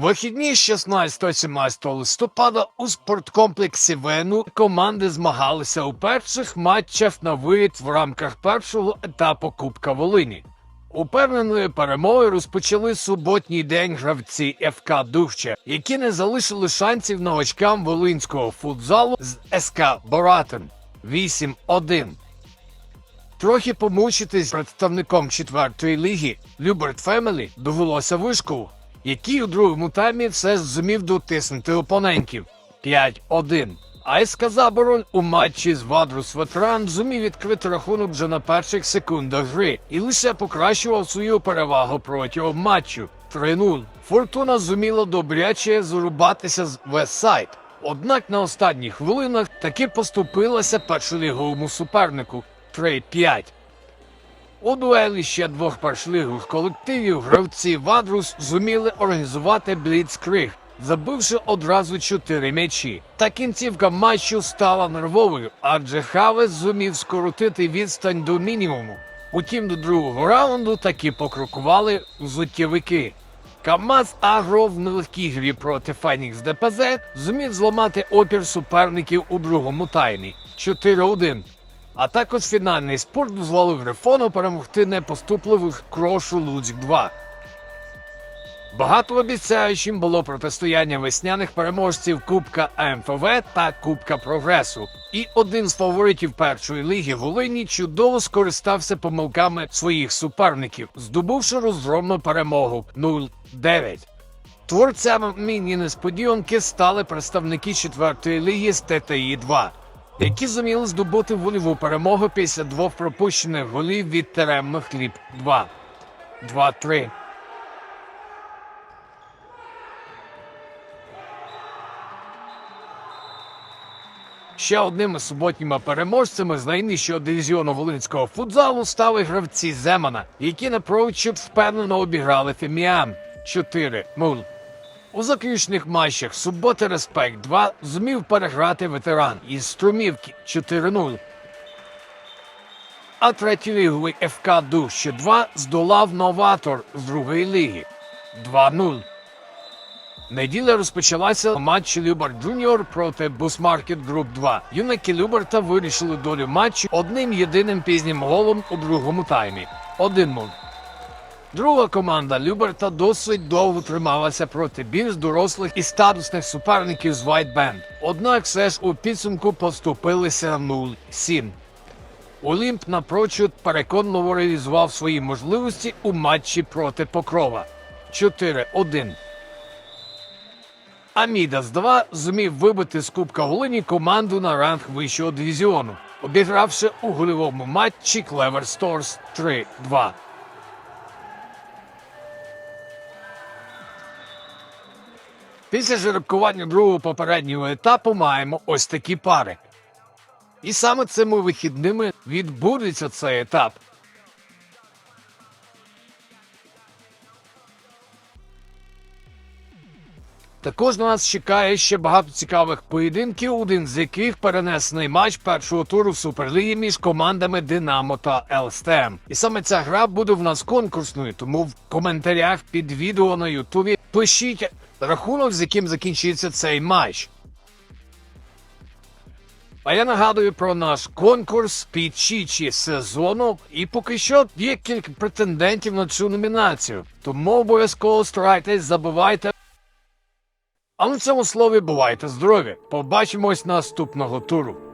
Вихідні 16-17 листопада у спорткомплексі Вену команди змагалися у перших матчах на виїзд в рамках першого етапу Кубка Волині. Упевненою перемогою розпочали суботній день гравці ФК Дувче, які не залишили шансів новачкам волинського футзалу з СК Боратин 8-1. Трохи помучитись представником четвертої ліги Люберт Фемелі довелося вишкову, який у другому таймі все зумів дотиснути опонентів 5-1. А СК Заборонь у матчі з Вадрус Ветеран зумів відкрити рахунок вже на перших секундах гри і лише покращував свою перевагу протягом матчу 3-0. Фортуна зуміла добряче зарубатися з Вестсайд. Однак на останніх хвилинах таки поступилася першоліговому супернику 3-5. У дуелі ще двох першлігових колективів гравці Вадрус зуміли організувати бліцкриг, забивши одразу чотири м'ячі. Та кінцівка матчу стала нервовою, адже Хавес зумів скоротити відстань до мінімуму. Утім, до другого раунду таки покрокували взуттєвики. КамАЗ Агро в нелегкій грі проти Фенікс ДПЗ зумів зламати опір суперників у другому таймі 4-1. А також фінальний спорт дозволив Грифону перемогти непоступливих Крошу Луцьк 2. Багатообіцяючим було протистояння весняних переможців Кубка МФВ та Кубка Прогресу. І один з фаворитів першої ліги Волині чудово скористався помилками своїх суперників, здобувши розгромну перемогу 0-9. Творцями міні-несподіванки стали представники четвертої ліги з ТТІ 2 які зуміли здобути вольову перемогу після двох пропущених голів від Теремно Хліб 2. 2-3. Ще одними суботніми переможцями з найнижчого дивізіону волинського футзалу стали гравці Земана, які напрочуд впевнено обіграли Феміан 4-0. У заключних матчах суботи Респект 2 зумів переграти ветеран із Струмівки 4-0. А третій ліговий ФК Дужче 2 здолав новатор з другої ліги 2-0. Неділя розпочалася у матчі Любар Джуніор проти Бусмаркет Груп 2. Юнаки Любарта вирішили долю матчу одним єдиним пізнім голом у другому таймі 1-0. Друга команда Люберта досить довго трималася проти більш дорослих і статусних суперників з White Band. Однак все ж у підсумку поступилися 0-7. Олімп напрочуд переконливо реалізував свої можливості у матчі проти Покрова 4-1. Амідас 2 зумів вибити з Кубка Волині команду на ранг вищого дивізіону, обігравши у гольовому матчі Clever Stores 3-2. Після жеребкування другого попереднього етапу маємо ось такі пари. І саме цими вихідними відбудеться цей етап. Також на нас чекає ще багато цікавих поєдинків, один з яких перенесений матч першого туру в Суперлігі між командами Динамо та ЛСТМ. І саме ця гра буде в нас конкурсною, тому в коментарях під відео на Ютубі пишіть рахунок, з яким закінчиться цей матч. А я нагадую про наш конкурс під Чічі сезону, і поки що є кілька претендентів на цю номінацію. Тому обов'язково старайтесь, забувайте. А на цьому слові бувайте здорові! Побачимось наступного туру.